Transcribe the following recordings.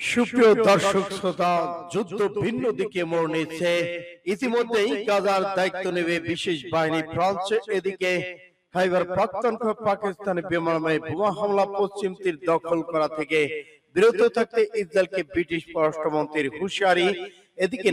সুপ্রিয় দর্শক শ্রোতা, যুদ্ধ ভিন্ন দিকে মোড় নিচ্ছে ইতিমধ্যেই গাজার দায়িত্ব নেবে বিশেষ বাহিনী ফ্রান্স এদিকে। খাইবার বোমা হামলা পশ্চিম তীর দখল করা থেকে বিরত থাকতে ইসরায়েলকে ব্রিটিশ পররাষ্ট্রমন্ত্রীর হুঁশিয়ারি। এদিকে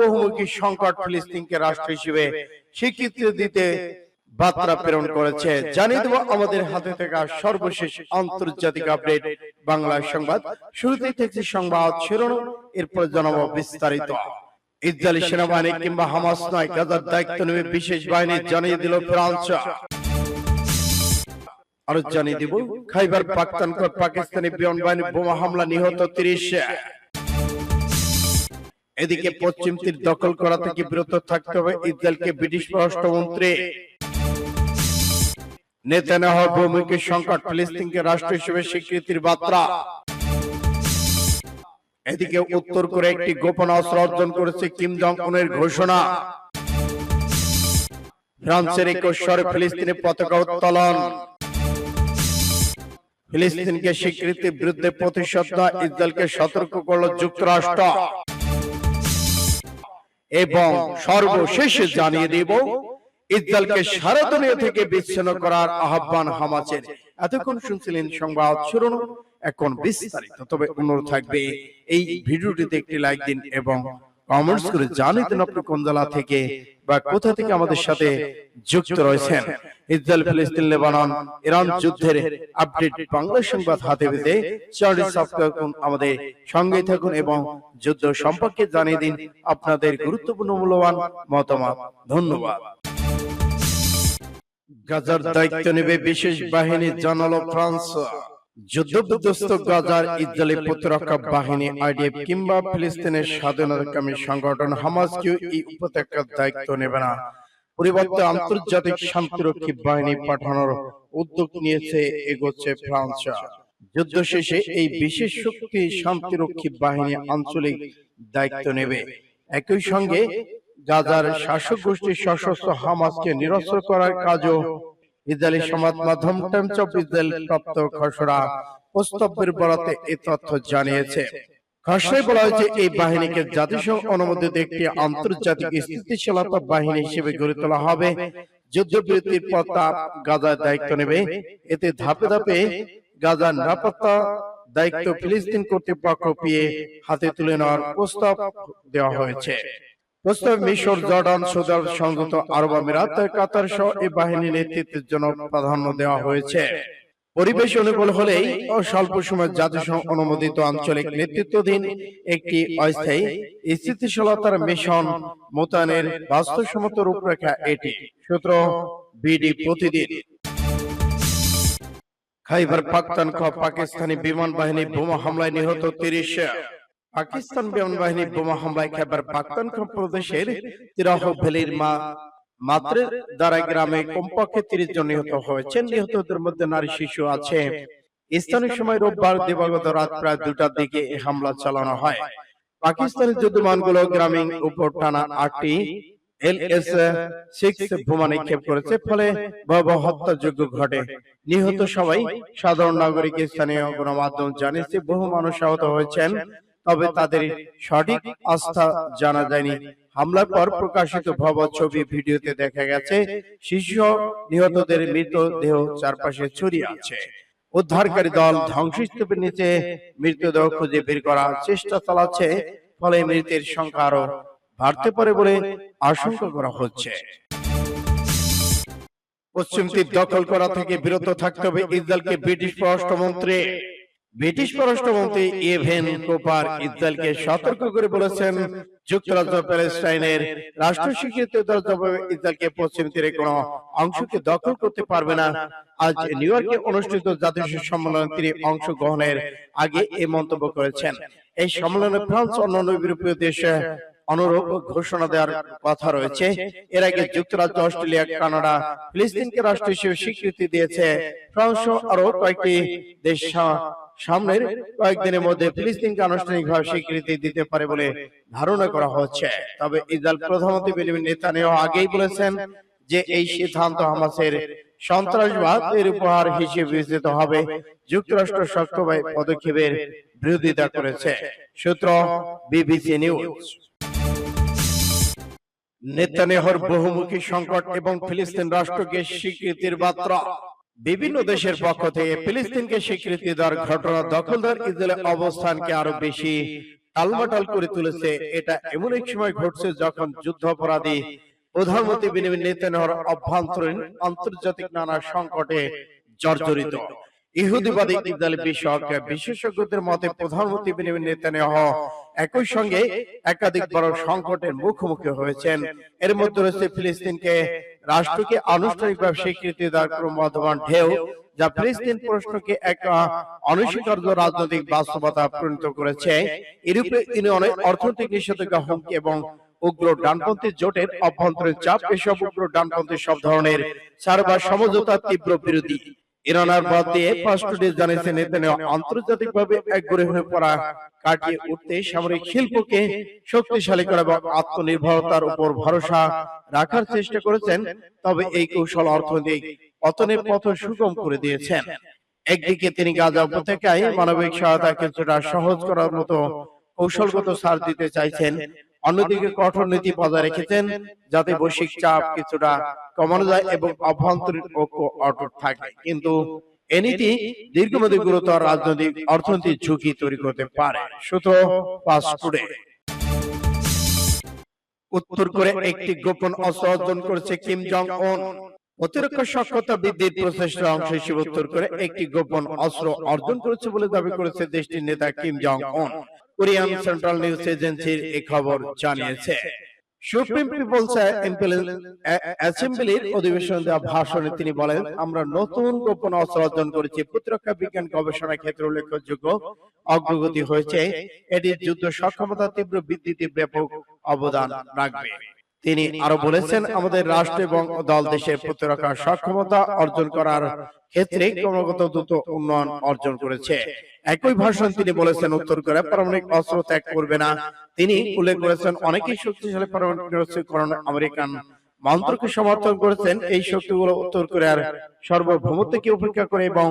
বহুমুখী সংকট ফিলিস্তিনকে রাষ্ট্র হিসেবে স্বীকৃতি দিতে বার্তা প্রেরণ করেছে। জানিয়ে দেব আমাদের হাতে থাকা সর্বশেষ আন্তর্জাতিক আপডেট বাংলা সংবাদ। শুরুতেই থাকছে সংবাদ শিরোনাম এরপর জানাব বিস্তারিত। ইসরায়েলি সেনাবাহিনী কিংবা হামাস নয় গাজার দায়িত্ব নেবে বিশেষ বাহিনী জানিয়ে দিল ফ্রান্স আরও জানিয়ে দিব খাইবার পাখতানখোয়া পাকিস্তানি বিমান বাহিনী বোমা হামলা নিহত তিরিশ। এদিকে পশ্চিম তীর দখল করা থেকে বিরত থাকতে হবে? ইসরায়েলকে ব্রিটিশ পররাষ্ট্রমন্ত্রী নেতানিয়াহুর ভূমিকে সংকট ফিলিস্তিনকে রাষ্ট্র হিসেবে স্বীকৃতির বার্তা। এদিকে উত্তর করে একটি গোপন অস্ত্র অর্জন করেছে কিম জং উনের ঘোষণা। ফ্রান্সের ফিলিস্তিনের পতাকা উত্তোলন। ফিলিস্তিনকে স্বীকৃতির বিরুদ্ধে প্রতিশোধ ইসরায়েলকে সতর্ক করল যুক্তরাষ্ট্র। এবং সর্বশেষে জানিয়ে দিব ইসরায়েলকে সারা দুনিয়া থেকে বিচ্ছিন্ন করার আহ্বান হামাসের। এতক্ষণ শুনছিলেন সংবাদ শিরোনাম। এখন বিস্তারিত। তবে অনুরোধ থাকবে এই ভিডিওটিতে একটি লাইক দিন এবং কমেন্টস করে জানিয়ে দিন আপনি কোন জেলা থেকে বা কোথা থেকে আমাদের সাথে যুক্ত রয়েছেন। ইসরায়েল ফিলিস্তিন লেবানন ইরান যুদ্ধের আপডেট বাংলা সংবাদ হাতে পেতে চ্যানেলটি সাবস্ক্রাইব করুন আমাদের সঙ্গে থাকুন এবং যুদ্ধ সম্পর্কে জানিয়ে দিন আপনাদের গুরুত্বপূর্ণ মূল্যবান মতামত ধন্যবাদ গাজার দায়িত্ব নেবে বিশেষ বাহিনী জানালো ফ্রান্স যুদ্ধবিধ্বস্ত গাজার ইসরায়েলি প্রতিরক্ষা বাহিনী আইডিএফ কিংবা ফিলিস্তিনের স্বাধীনতাকামী সংগঠন হামাসকেও এই উপত্যকার দায়িত্ব নেবে না। পরিবর্তে আন্তর্জাতিক শান্তিরক্ষী বাহিনী পাঠানোর উদ্যোগ নিয়েছে এগোচ্ছে ফ্রান্স যুদ্ধ শেষে এই বিশেষ শক্তি শান্তিরক্ষী বাহিনী আঞ্চলিক দায়িত্ব নেবে। একই সঙ্গে গাজার শাসক গোষ্ঠীর সশস্ত্র হামাসকে নিরস্ত্র করার কাজও ইসরায়েলি সংবাদ মাধ্যম টাইমস অফ ইসরায়েল প্রাপ্ত খসড়া প্রস্তাবের বরাতে এই তথ্য জানিয়েছে। খসড়ায় বলা হয়েছে এই বাহিনীকে জাতিসংঘ অনুমোদিত একটি আন্তর্জাতিক স্থিতিশীলতা বাহিনী হিসেবে গড়ে তোলা হবে। যুদ্ধবিরতির পর তা গাজার দায়িত্ব নেবে। এতে ধাপে ধাপে গাজার নিরাপত্তা দায়িত্ব ফিলিস্তিন কর্তৃপক্ষ পেয়ে হাতে তুলে নেওয়ার প্রস্তাব দেওয়া হয়েছে প্রস্তাব মিশর জর্ডান সৌদি আরব সংযুক্ত আরব আমিরাত কাতার সহ এই বাহিনী নেতৃত্বের জন্য প্রাধান্য দেওয়া হয়েছে। পরিবেশ অনুকূল হলেই স্বল্প সময় জাতিসংঘ অনুমোদিত আঞ্চলিক নেতৃত্বাধীন একটি অস্থায়ী স্থিতিশীলতার মিশন মোতায়েনের বাস্তবসম্মত রূপরেখা এটি। সূত্র বিডি প্রতিদিন। খাইবার পাখতানখোয়া পাকিস্তানি বিমান বাহিনী বোমা হামলায় নিহত তিরিশ। পাকিস্তান বাহিনী বোমা হামলায় খাইবার পাখতানখোয়া প্রদেশের তিরাহ ভ্যালির মা মাত্র দ্বারা গ্রামে কমপক্ষে তিরিশ জন নিহত হয়েছেন। নিহতদের মধ্যে নারী শিশু আছে। স্থানীয় সময় রোববার দিবাগত রাত প্রায় দুটার দিকে এই হামলা চালানো হয়। পাকিস্তানের যুদ্ধমানগুলো গ্রামীণ উপর টানা আটটি এলএস সিক্স বোমা নিক্ষেপ করেছে, ফলে ভয়াবহ হত্যাযোগ্য ঘটে। নিহত সবাই সাধারণ নাগরিক, স্থানীয় গণমাধ্যম জানিয়েছে, বহু মানুষ আহত হয়েছেন। তবে তাদের সঠিক আস্থা জানা যায়নি। হামলার পর প্রকাশিত ভব ছবি ভিডিওতে দেখা গেছে শিশু নিহতদের মৃতদেহ চারপাশে ছড়িয়ে আছে। উদ্ধারকারী দল ধ্বংসস্তূপের নিচে মৃতদেহ খুঁজে বের করার চেষ্টা চালাচ্ছে ফলে মৃতের সংখ্যা আরও বাড়তে পারে বলে আশঙ্কা করা হচ্ছে। পশ্চিম তীর দখল করা থেকে বিরত থাকতে হবে ইসরায়েলকে ব্রিটিশ পররাষ্ট্রমন্ত্রী। ব্রিটিশ পররাষ্ট্রমন্ত্রী ইভেন কোপার ইসরায়েলকে সতর্ক করে বলেছেন যুক্তরাজ্য প্যালেস্টাইনের রাষ্ট্র স্বীকৃত ইসরায়েলকে পশ্চিম তীরে কোনো অংশকে দখল করতে পারবে না। আজ নিউ ইয়র্কে অনুষ্ঠিত জাতিসংঘ সম্মেলনে তিনি অংশগ্রহণের আগে এই মন্তব্য করেছেন। এই সম্মেলনে ফ্রান্স অন্যান্য ইউরোপীয় দেশে অনুরূপ ঘোষণা দেওয়ার কথা রয়েছে। এর আগে যুক্তরাজ্য, অস্ট্রেলিয়া, কানাডা, ফিলিস্তিনকে রাষ্ট্র হিসেবে স্বীকৃতি দিয়েছে। ফ্রান্স আরও কয়েকটি দেশ সামনের কয়েকদিনের মধ্যে ফিলিস্তিনকে আনুষ্ঠানিকভাবে স্বীকৃতি দিতে পারে বলে ধারণা করা হচ্ছে। তবে ইসরায়েল প্রধানমন্ত্রী বেনিয়ামিন নেতানিয়াহু আগেই বলেছেন যে এই সিদ্ধান্ত হামাসের সন্ত্রাসবাদ এর উপহার হিসেবে বিবেচিত হবে। যুক্তরাষ্ট্র শক্তভাবে পদক্ষেপের বিরোধিতা করেছে। সূত্র বিবিসি নিউজ। নেতানিয়াহুর বহুমুখী সংকট এবং ফিলিস্তিন রাষ্ট্রকে স্বীকৃতির বার্তা বিভিন্ন দেশের পক্ষ থেকে ফিলিস্তিনকে স্বীকৃতি দেওয়ার ঘটনা দখলদার ইসরায়েলের অবস্থানকে আরও বেশি টালমাটাল করে তুলেছে। এটা এমন এক সময় ঘটছে যখন যুদ্ধ অপরাধী প্রধানমন্ত্রী বেনিয়ামিন নেতানিয়াহুর অভ্যন্তরীণ আন্তর্জাতিক নানা সংকটে জর্জরিত। ইহুদিবাদী ইসরায়েল বিষয়ক বিশেষজ্ঞদের মতে প্রধানমন্ত্রী বেনিয়ামিন নেতানিয়াহু একই সঙ্গে একাধিক বড় সংকটের মুখোমুখি হয়েছেন। এর মধ্যে রয়েছে ফিলিস্তিনকে রাষ্ট্রকে আনুষ্ঠানিকভাবে স্বীকৃতি দেওয়ার ক্রমবর্ধমান ঢেউ যা ফিলিস্তিন প্রশ্নকে এক অনস্বীকার্য রাজনৈতিক বাস্তবতা পরিণত করেছে। ইউরোপীয় ইউনিয়নের অর্থনৈতিক নিষেধাজ্ঞা হুমকি এবং উগ্র ডানপন্থী জোটের অভ্যন্তরীণ চাপ এসব উগ্র ডানপন্থী সব ধরনের সার্বা সমঝোতার তীব্র বিরোধী। ইরানার বাদ দিয়ে ফার্স্ট টুডে জানিয়েছে নেতানিয়াহু আন্তর্জাতিকভাবে একগুরে হয়ে পড়া কাটিয়ে উঠতে সামরিক শিল্পকে শক্তিশালী করা এবং আত্মনির্ভরতার উপর ভরসা রাখার চেষ্টা করেছেন তবে এই কৌশল অর্থনৈতিক পতনের পথ সুগম করে দিয়েছেন। একদিকে তিনি গাজা উপত্যকায় মানবিক সহায়তা কিছুটা সহজ করার মতো কৌশলগত ছাড় দিতে চাইছেন। অন্যদিকে কঠোর নীতি বজায় রেখেছেন যাতে বৈশ্বিক চাপ কিছুটা কমানো যায় এবং অভ্যন্তরীণ ঐক্য অটুট থাকে। কিন্তু এ নীতি দীর্ঘমেয়াদী গুরুতর রাজনৈতিক অর্থনৈতিক ঝুঁকি তৈরি করতে পারে। সূত্র পাসপোর্টে উত্তর করে একটি গোপন অস্ত্র অর্জন করেছে কিম জং উন। প্রতিরক্ষা সক্ষমতা বৃদ্ধির প্রচেষ্টার অংশ হিসেবে উত্তর করে একটি গোপন অস্ত্র অর্জন করেছে বলে দাবি করেছে দেশটির নেতা কিম জং উন। কোরিয়ান সেন্ট্রাল নিউজ এজেন্সির এই খবর জানিয়েছে। সুপ্রিম পিপলস অ্যাসেম্বলির অধিবেশনে দেওয়া ভাষণে তিনি বলেন আমরা নতুন গোপন অস্ত্র অর্জন করেছি। প্রতিরক্ষা বিজ্ঞান গবেষণা ক্ষেত্রে উল্লেখযোগ্য অগ্রগতি হয়েছে। এটি যুদ্ধ সক্ষমতা তীব্র বৃদ্ধিতে ব্যাপক অবদান রাখবে। তিনি আরও বলেছেন আমাদের রাষ্ট্র এবং দল দেশের প্রতিরক্ষা সক্ষমতা অর্জন করার ক্ষেত্রে ক্রমাগত দ্রুত উন্নয়ন অর্জন করেছে। একই ভাষণ তিনি বলেছেন উত্তর কোরিয়া পারমাণবিক অস্ত্র ত্যাগ করবে না। তিনি উল্লেখ করেছেন অনেকেই শক্তিশালী পারমাণবিক নিরস্ত্রীকরণ আমেরিকান মন্ত্রকে সমর্থন করেছেন এই শক্তিগুলো উত্তর কোরিয়ার সার্বভৌমত্বকে উপেক্ষা করে এবং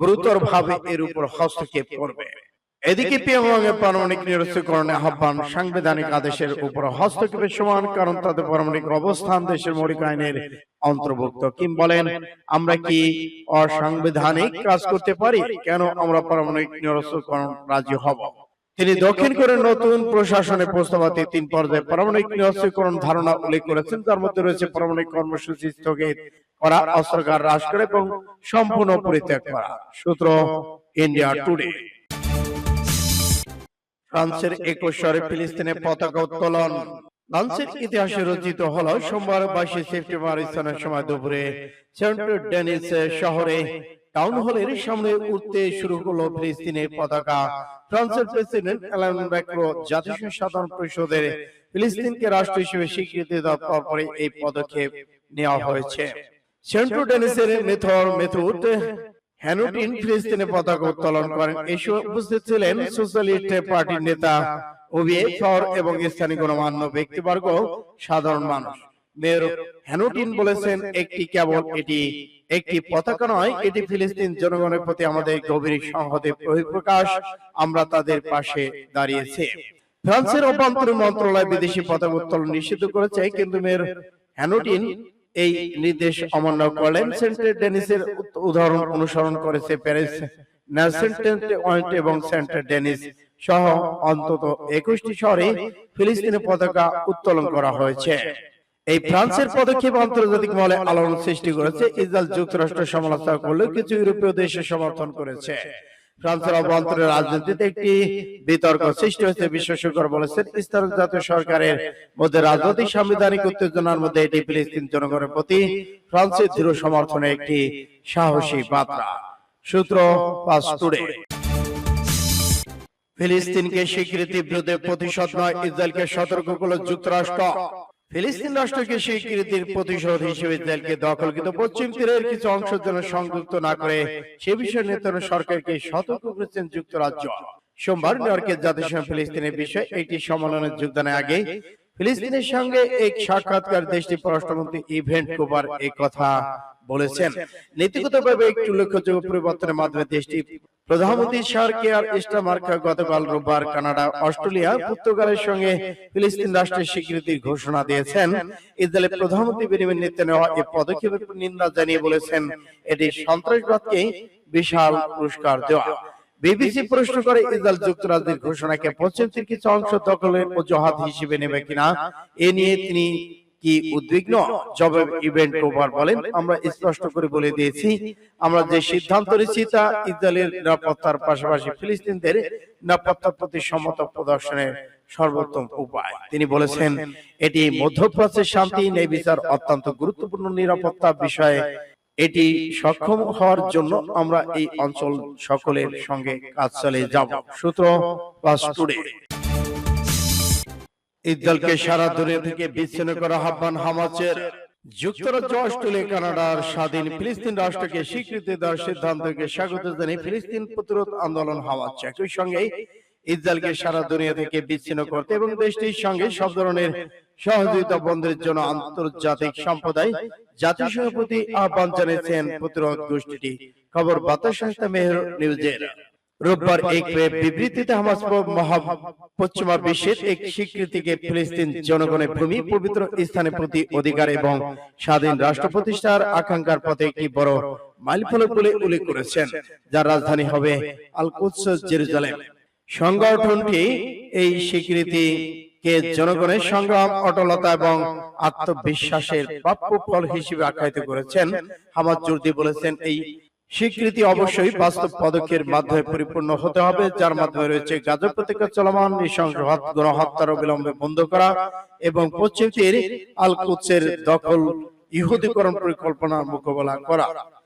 গুরুতর ভাবে এর উপর হস্তক্ষেপ করবে। এদিকে পিয়ংইয়ং এর পারমাণবিক নিরস্ত্রীকরণের আহ্বান সাংবিধানিক আদেশের উপর হস্তক্ষেপের সমান কারণ তাদের পারমাণবিক অবস্থান দেশের মৌলিক আইনের অন্তর্ভুক্ত। কিম বলেন আমরা কি অসাংবিধানিক কাজ করতে পারি? কেন আমরা পারমাণবিক নিরস্ত্রীকরণ রাজি হব? তিনি দক্ষিণ কোরিয়ার নতুন প্রশাসনের প্রস্তাবাতে তিন পর্যায়ে পারমাণবিক নিরস্ত্রীকরণ ধারণা উল্লেখ করেছেন। তার মধ্যে রয়েছে পারমাণবিক কর্মসূচি স্থগিত করা অস্ত্রগার হ্রাস করা এবং সম্পূর্ণ পরিত্যাগ করা। সূত্র ইন্ডিয়া টুডে। ফ্রান্সের একুশ শহরে ফিলিস্তিনের পতাকা উত্তোলন। ফ্রান্সের ইতিহাসে রচিত হলো সোমবার বাইশে সেপ্টেম্বর স্থানের সময় দুপুরে সেন্ট ডেনিস শহরে টাউন হলের সামনে উঠতে শুরু হলো ফিলিস্তিনের পতাকা। ফ্রান্সের প্রেসিডেন্ট এলান ম্যাক্রো জাতিসংঘ সাধারণ পরিষদের ফিলিস্তিনকে রাষ্ট্র হিসেবে স্বীকৃতি দেওয়ার পরপরই এই পদক্ষেপ নেওয়া হয়েছে। সেন্ট ডেনিসের মেথর মেথুড হ্যানুটিন ফিলিস্তিনে পতাকা উত্তোলন করেন। এই সময় উপস্থিত ছিলেন সোশ্যালিস্ট পার্টির নেতা এবং স্থানীয় গণমান্য ব্যক্তিবর্গ সাধারণ মানুষ। মেয়র হ্যানুটিন বলেছেন একটি কেবল এটি একটি পতাকা নয় এটি ফিলিস্তিন জনগণের প্রতি আমাদের গভীর সংহতের বহিঃপ্রকাশ আমরা তাদের পাশে দাঁড়িয়েছি। ফ্রান্সের অভ্যন্তরীণ মন্ত্রণালয় বিদেশি পতাকা উত্তোলন নিষিদ্ধ করেছে কিন্তু মেয়র হ্যানুটিন এই নির্দেশ অমান্য করলেন। সেন্ট ডেনিসের উদাহরণ অনুসরণ করেছে প্যারিস। ন্যাসেন্ট এবং সেন্ট ডেনিস সহ অন্তত একুশটি শহরে ফিলিস্তিনের পতাকা উত্তোলন করা হয়েছে। এই ফ্রান্সের পদক্ষেপ আন্তর্জাতিক মহলে আলোড়ন সৃষ্টি করেছে। ইসরায়েল যুক্তরাষ্ট্র সমালোচনা করলেও কিছু ইউরোপীয় দেশে সমর্থন করেছে। ফ্রান্সের অভ্যন্তরীণ রাজনীতিতে একটি বিতর্ক সৃষ্টি হয়েছে বলেছেন, ইসরায়েল জাতীয় সরকারের মধ্যে রাজনৈতিক সাংবিধানিক উত্তেজনার মধ্যে এটি ফিলিস্তিন জনগণের প্রতি ফ্রান্সের দৃঢ় সমর্থনে একটি সাহসী বার্তা। সূত্র পাঁচ টুডে। ফিলিস্তিনকে স্বীকৃতি বিরুদ্ধে প্রতিশোধ নয়, ইসরায়েলকে সতর্ক করল যুক্তরাষ্ট্র। ফিলিস্তিন রাষ্ট্রকে স্বীকৃতির প্রতিশোধ হিসেবে ইসরায়েলকে দখলকৃত পশ্চিম তীরের কিছু অংশ যেন সংযুক্ত না করে সে বিষয়ে নেতানো সরকারকে সতর্ক করেছেন যুক্তরাজ্য। সোমবার নিউ ইয়র্কে জাতিসংঘ ফিলিস্তিনের বিষয়ে একটি সম্মেলনের যোগদানের আগে ফিলিস্তিনের সঙ্গে এক সাক্ষাৎকার দেশটির পররাষ্ট্রমন্ত্রী ইভেন্ট কোপার এই কথা বলেছেন। নীতিগতভাবে একটি উল্লেখযোগ্য পরিবর্তনের মাধ্যমে দেশটি প্রধানমন্ত্রী সার কেয়ার ইস্টামার্কা গতকাল রোববার কানাডা অস্ট্রেলিয়া পর্তুগালের সঙ্গে ফিলিস্তিন রাষ্ট্রের স্বীকৃতির ঘোষণা দিয়েছেন। ইসরায়েলের প্রধানমন্ত্রী বেনিয়ামিন নেতানিয়াহু এই পদক্ষেপের নিন্দা জানিয়ে বলেছেন এটি সন্ত্রাসবাদকে বিশাল পুরস্কার দেওয়া। বিবিসি প্রশ্ন করে ইসরায়েল যুক্তরাজ্যের ঘোষণাকে পশ্চিম তীর কিছু অংশ দখলের অজুহাত হিসেবে নেবে কিনা এ নিয়ে তিনি কি উদ্বিগ্ন? জবাব ইভেন্ট ওভার বলেন, আমরা স্পষ্ট করে বলে দিয়েছি, আমরা যে সিদ্ধান্ত নিয়েছি তা ইসরায়েলের নিরাপত্তার পাশাপাশি ফিলিস্তিনদের নিরাপত্তার প্রতি সম্মত প্রদর্শনের সর্বোত্তম উপায়। তিনি বলেছেন, এটি মধ্যপ্রাচ্যের শান্তি, ন্যায় অত্যন্ত গুরুত্বপূর্ণ নিরাপত্তা বিষয়ে। এটি সক্ষম হওয়ার জন্য আমরা এই অঞ্চল সকলের সঙ্গে কাজ চালিয়ে যাব। সূত্র প্লাস টুডে। ইসরায়েলকে সারা দুনিয়া থেকে বিচ্ছিন্ন করা আহ্বান হামাসের যুক্তরাজ্য অস্ট্রেলিয়া কানাডার স্বাধীন ফিলিস্তিন রাষ্ট্রকে স্বীকৃতি দেওয়ার সিদ্ধান্তকে স্বাগত জানিয়ে ফিলিস্তিন প্রতিরোধ আন্দোলন হামাস একই সঙ্গে ইসরায়েলকে সারা দুনিয়া থেকে বিচ্ছিন্ন করতে এবং দেশটির সঙ্গে সব ধরনের সহযোগিতা বন্ধের জন্য আন্তর্জাতিক সম্প্রদায় জাতিসংঘের প্রতি আহ্বান জানিয়েছেন প্রতিরোধ গোষ্ঠীটি। খবর বাতাস সংস্থা মেহর নিউজের রোববার এক বিবৃতিতে হামাস পশ্চিমা বিশ্বের এক স্বীকৃতিকে ফিলিস্তিন জনগণের ভূমি পবিত্র স্থানের প্রতি অধিকার এবং স্বাধীন রাষ্ট্র প্রতিষ্ঠার আকাঙ্ক্ষার পথে একটি বড় মাইলফলক বলে উল্লেখ করেছেন যার রাজধানী হবে আল কুদস জেরুজালেম। সংগঠনটি এই স্বীকৃতি কে জনগণের সংগ্রাম অটলতা এবং আত্মবিশ্বাসের প্রাপ্য ফল হিসেবে আখ্যায়িত করেছেন। হামাদ জুরদি বলেছেন এই স্বীকৃতি অবশ্যই বাস্তব পদক্ষেপের মাধ্যমে পরিপূর্ণ হতে হবে যার মাধ্যমে রয়েছে গাজা প্রতিকার চলমান নৃশংস হত- গণহত্যার অবিলম্বে বন্ধ করা এবং পশ্চিম তীর আল কুদসের দখল ইহুদিকরণ পরিকল্পনার মোকাবেলা করা।